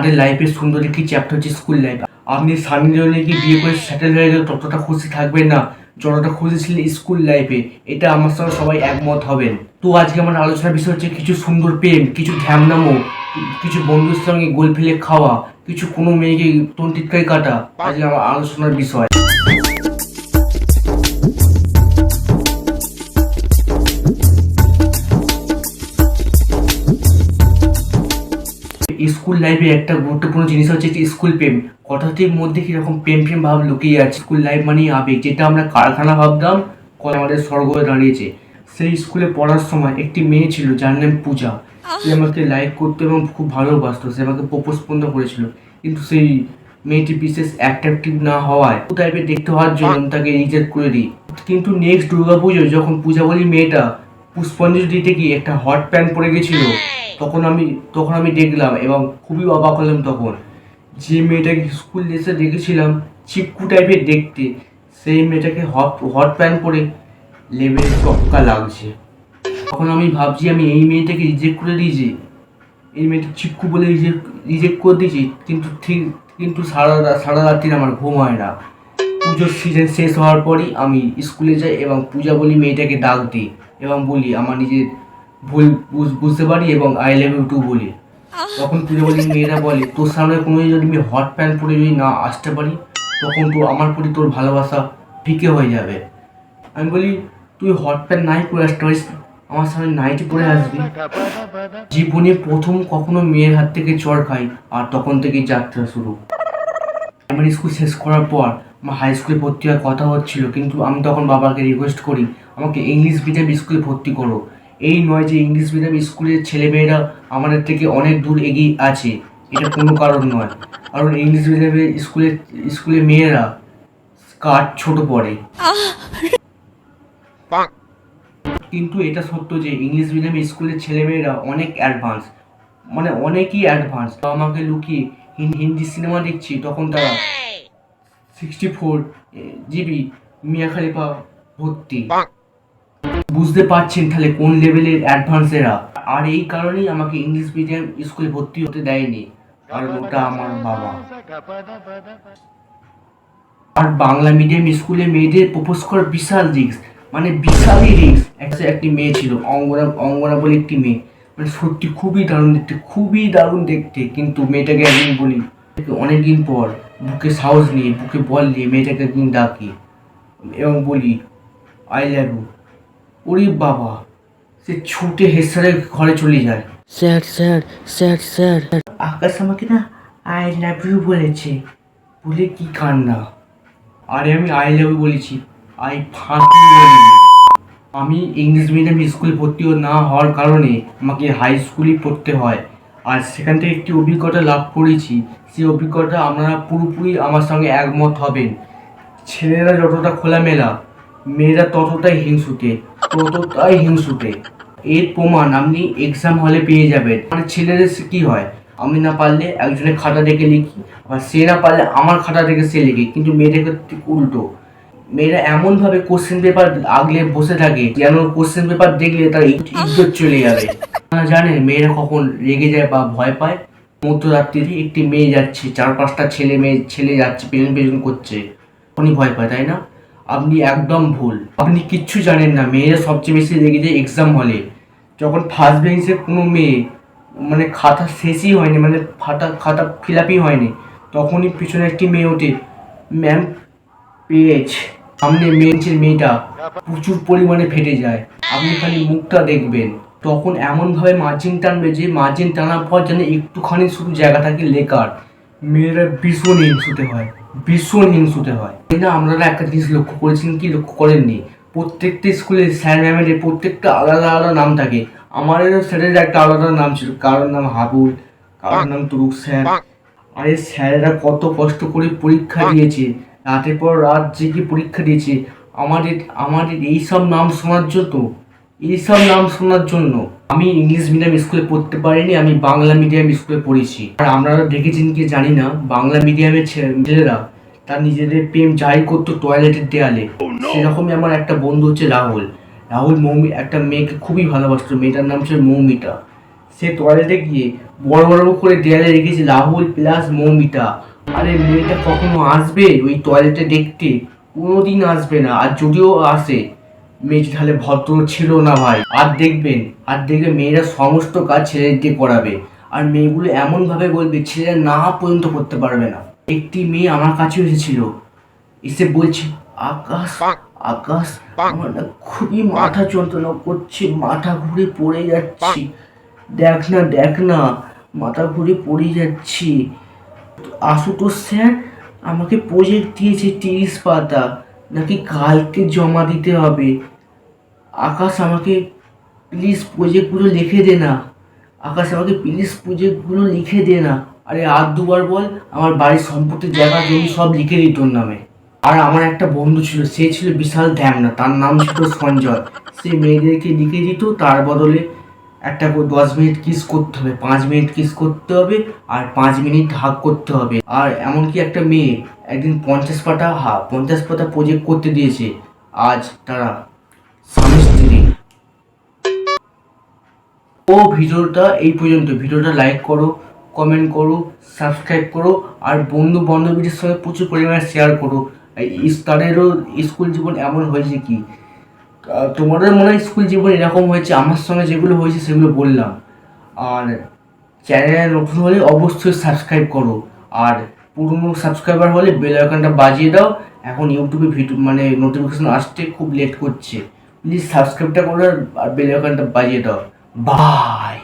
আমাদের লাইফের সুন্দর একটি চ্যাপ্টার হচ্ছে স্কুল লাইফ আপনি সানি কি বিয়ে করে সেটেল হয়ে গেলে ততটা খুশি থাকবেন না, যতটা খুশি ছিলেন স্কুল লাইফে এটা আমার সঙ্গে সবাই একমত হবেন। তো আজকে আমার আলোচনার বিষয় হচ্ছে কিছু সুন্দর প্রেম, কিছু ধ্যামনামো কিছু বন্ধুর সঙ্গে গোল ফেলে খাওয়া, কিছু কোনো মেয়েকে তন্তিকায় কাটা, আজকে আমার আলোচনার বিষয়। স্কুল লাইফে একটা গুরুত্বপূর্ণ জিনিস হচ্ছে যে স্কুল প্রেম। কথাটির মধ্যে কীরকম প্রেম প্রেম ভাব লুকিয়ে আছে স্কুল লাইফ মানেই আবেগ যেটা আমরা কারখানা ভাবতাম কল আমাদের স্বর্গ দাঁড়িয়েছে। সেই স্কুলে পড়ার সময় একটি মেয়ে ছিল যার নাম পূজা। সে আমাকে লাইক করতো এবং খুব ভালোবাসতো সে আমাকে প্রপোজ পর্যন্ত করেছিল। কিন্তু সেই মেয়েটি বিশেষ অ্যাট্রাকটিভ না হওয়ায় ও টাইপের দেখতে হওয়ার জন্য তাকে রিজেক্ট করে দিই। কিন্তু নেক্সট দুর্গা পুজো যখন পূজা বলি মেয়েটা পুষ্পাঞ্জলি দিতে গিয়ে একটা হট প্যান্ট পরে গেছিল। তখন আমি তখন আমি দেখলাম এবং খুবই অবাক হলাম তখন। যে মেয়েটাকে স্কুল এসে দেখেছিলাম চিপকু টাইপের দেখতে। সেই মেয়েটাকে হট হট প্যান্ট পরে লেভেল টপকা লাগছে। তখন আমি ভাবছি, আমি এই মেয়েটাকে রিজেক্ট করে দিয়েছি। এই মেয়েটা চিপকু বলে রিজেক্ট রিজেক্ট করে দিয়েছি, কিন্তু ঠিক, কিন্তু সারা সারা রাত্রি আমার ঘুম হয় না। পুজোর সিজন শেষ হওয়ার পরই আমি স্কুলে যাই এবং পূজা বলি মেয়েটাকে ডাক দিই এবং বলি, আমার নিজের ভুল বুঝতে পারি এবং আই লাভ ইউ টু বলি। তখন পূজা বলি মেয়েরা বলে তোর সামনে কোনো যদি আমি হট প্যান্ট পরে যদি না আসতে পারি তখন তো আমার প্রতি তোর ভালোবাসা ফিকে হয়ে যাবে। আমি বলি তুই হট প্যান্ট নাই পরে আসতে পারিস আমার সামনে নাইটি পরে আসবি। জীবনে প্রথম কখনো মেয়ের হাত থেকে চড় খাই আর তখন থেকেই যাত্রা শুরু। প্রাইমারি স্কুল শেষ করার পর আমার হাই স্কুলে ভর্তি হওয়ার কথা হচ্ছিল কিন্তু আমি তখন বাবাকে রিকোয়েস্ট করি আমাকে ইংলিশ মিডিয়াম স্কুলে ভর্তি করো। এই নয় যে ইংলিশ মিডিয়াম স্কুলের ছেলেমেয়েরা আমাদের থেকে অনেক দূর এগিয়ে আছে এটা কোনো কারণ নয়। কারণ ইংলিশ মিডিয়ামের স্কুলের স্কুলের মেয়েরা স্কার্ট ছোট পড়ে। কিন্তু এটা সত্য যে ইংলিশ মিডিয়াম স্কুলের ছেলেমেয়েরা অনেক অ্যাডভান্স মানে অনেকই অ্যাডভান্স আমাকে লুকিয়ে হিন- হিন্দি সিনেমা দেখছি তখন তারা সিক্সটি ফোর জিবি মিয়া খালিফা ভর্তি। বুঝতে পারছেন তাহলে কোন লেভেলের অ্যাডভান্স এরা? আর এই কারণেই আমাকে ইংলিশ মিডিয়াম স্কুলে ভর্তি হতে দেয়নি। কারণ ওটা আমার বাবা। আর বাংলা মিডিয়াম স্কুলে মেয়েদের প্রপোজ করার বিশাল রিস্ক মানে বিশালই রিস্ক একটা একটি মেয়ে ছিল অঙ্গনা অঙ্গনা বলে একটি মেয়ে। মানে সত্যি খুবই দারুণ দেখতে, খুবই দারুণ দেখতে। কিন্তু মেয়েটাকে একদিন বলি অনেকদিন পর বুকে সাহস নিয়ে, বুকে বল নিয়ে মেয়েটাকে একদিন ডাকি। এবং বলি আই লাভ ইউ ওরে বাবা সে ছুটে হেসারে ঘরে চলে যায়। Sir sir sir sir. Akash আমাকে না আই লাভ ইউ বলেছে। বলে কি কান্না? আরে আমি আই লাভ ইউ বলেছি। আই ফাঁকি আমি ইংলিশ মিডিয়াম স্কুলে ভর্তি না হওয়ার কারণে আমাকে হাই স্কুলেই পড়তে হয়। আর সেখান থেকে একটি অভিজ্ঞতা লাভ করেছি। সেই অভিজ্ঞতা আপনারা পুরোপুরি আমার সঙ্গে একমত হবেন। ছেলেরা যতটা খোলামেলা মেয়েরা ততটাই হিংসুটে ততটাই হিংসুটে এর প্রমাণ আপনি এক্সাম হলে পেয়ে যাবেন। মানে ছেলেদের কি হয়? আমি না পারলে একজনের খাতা দেখে লিখি আবার সে না পারলে আমার খাতা দেখে সে লিখে, কিন্তু মেয়েদের ক্ষেত্রে উল্টো। মেয়েরা এমনভাবে কোশ্চেন পেপার আগলে বসে থাকে, যেন কোশ্চেন পেপার দেখলে তার ইজ- ইজ্জত চলে যাবে। আপনারা জানেন মেয়েরা কখন রেগে যায় বা ভয় পায়? মধ্যরাত্রিতে একটি মেয়ে যাচ্ছে, চার পাঁচটা ছেলে মেয়ে, ছেলে যাচ্ছে, পেছন পেছন করছে। তখনই ভয় পায়, তাই না? আপনি একদম ভুল। আপনি কিচ্ছু জানেন না। মেয়েরা সবচেয়ে বেশি রেগে যায় এক্সাম হলে। যখন ফার্স্ট বেঞ্চে কোনো মেয়ে মানে খাতা শেষই হয়নি মানে খাতা খাতা ফিল আপই হয়নি, তখনই পিছনে একটি মেয়ে ওঠে। ম্যাম পেজ সামনে বেঞ্চের মেয়েটা প্রচুর পরিমাণে ফেটে যায়। আপনি খালি মুখটা দেখবেন। তখন এমনভাবে মার্জিন টানবে যে মার্জিন টানার পর যেন একটুখানি শুধু জায়গা থাকে লেকার। মেয়েরা ভীষণ হিংসুতে হয়। ভীষণ হিংসুতে হয়। না আপনারা একটা জিনিস লক্ষ্য করেছেন কি, লক্ষ্য করেননি। প্রত্যেকটা স্কুলে স্যার ম্যামের প্রত্যেকটা আলাদা আলাদা নাম থাকে। আমাদেরও স্যারের একটা আলাদা নাম ছিল। কারোর নাম হাবুল, কারোর নাম তুরুক স্যার। আরে স্যারেরা কত কষ্ট করে পরীক্ষা দিয়েছে। রাতের পর রাত জেগে পরীক্ষা দিয়েছে। আমাদের আমাদের এইসব নাম শোনার জন্য এইসব নাম শোনার জন্য আমি ইংলিশ মিডিয়াম স্কুলে পড়তে পারিনি আমি বাংলা মিডিয়াম স্কুলে পড়েছি। আর আপনারা দেখেছেন কি জানি না বাংলা মিডিয়ামের ছেলেরা তার নিজেদের প্রেম জারি করতো টয়লেটের দেয়ালে। সেরকমই আমার একটা বন্ধু হচ্ছে রাহুল। রাহুল মৌমি একটা মেয়েকে খুবই ভালোবাসতো মেয়েটার নাম ছিল মৌমিতা। সে টয়লেটে গিয়ে বড় বড় করে দেয়ালে রেখেছে রাহুল প্লাস মৌমিতা। আরে মেয়েটা কখনো আসবে ওই টয়লেটে দেখতে? কোনোদিন আসবে না আর যদিও আসে মেয়েটা তাহলে ভদ্র ছিল না ভাই? আর দেখবেন আর দেখবে মেয়েরা সমস্ত কাজ ছেলেদের দিয়ে করাবে। আর মেয়েগুলো এমনভাবে বলবে ছেলেরা না পর্যন্ত করতে পারবে না। একটি মেয়ে আমার কাছে এসেছিল। এসে বলছে আকাশ আকাশ আমার না খুবই মাথা যন্ত্রণা করছে মাথা ঘুরে পড়ে যাচ্ছি। দেখ না দেখ না মাথা ঘুরে পড়ে যাচ্ছি। আশুতোষ স্যার আমাকে প্রজেক্ট দিয়েছে তিরিশ পাতা। নাকি কালকে জমা দিতে হবে? আকাশ আমাকে প্লিজ প্রজেক্টগুলো লিখে দে না। আকাশ আমাকে প্লিজ প্রজেক্টগুলো লিখে দে না। আরে আর দুবার বল, আমার বাড়ির সম্পত্তির জায়গা, জমি সব লিখে দিই তোর নামে। আর আমার একটা বন্ধু ছিল, সে ছিল বিশাল ধ্যামনা তার নাম ছিল সঞ্জয়। সে মেয়েদেরকে লিখে দিত, তার বদলে একটা দশ মিনিট কিস করতে হবে, পাঁচ মিনিট কিস করতে হবে আর পাঁচ মিনিট হাফ করতে হবে। আর এমনকি একটা মেয়ে একদিন পঞ্চাশ পাতা হা, পঞ্চাশ পাতা প্রজেক্ট করতে দিয়েছে। আজ তারা স্বামী স্ত্রী ও ভিডিওটা এই পর্যন্ত। ভিডিওটা লাইক করো কমেন্ট করো সাবস্ক্রাইব করো, আর বন্ধু বান্ধবীদের সঙ্গে প্রচুর পরিমাণে শেয়ার করো। তাদেরও স্কুল জীবন এমন হয়েছে কি? তোমাদের মনে হয় স্কুল জীবন এরকম হয়েছে, আমার সঙ্গে যেগুলো হয়েছে সেগুলো বললাম। আর চ্যানেলে নতুন হলে অবশ্যই সাবস্ক্রাইব করো। আর পুরনো সাবস্ক্রাইবার হলে বেল আইকনটা বাজিয়ে দাও। এখন ইউটিউবে ভিডিও মানে নোটিফিকেশন আসতে খুব লেট করছে। প্লিজ সাবস্ক্রাইবটা করো আর বেল আইকনটা বাজিয়ে দাও। বাই